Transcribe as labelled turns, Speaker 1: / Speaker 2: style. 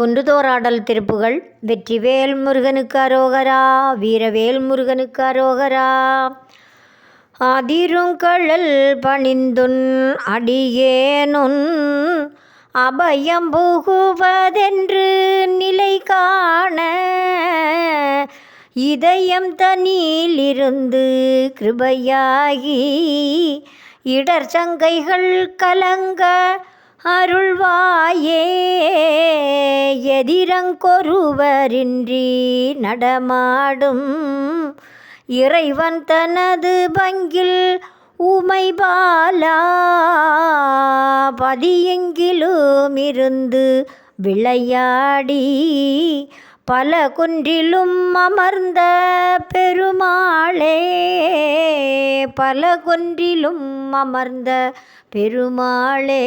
Speaker 1: குன்றுதோறாடல் திருப்புகள் வெற்றிவேல் முருகனுக்கு அரோகரா வீரவேல் முருகனுக்கு அரோகரா. அதிருங்கழல் பணிந்துன் அடியேனுன் அபயம் புகுவதென்று நிலை காண இதயம் தனியிலிருந்து கிருபையாகி இடர் சங்கைகள் கலங்க அருள்வாயே. எதிரங்கொருவரின்றி நடமாடும் இறைவன் தனது பங்கில் உமை பாலா பதியெங்கிலும் இருந்து விளையாடி பல குன்றிலும் அமர்ந்த பெருமாளே. பல குன்றிலும் அமர்ந்த பெருமாளே.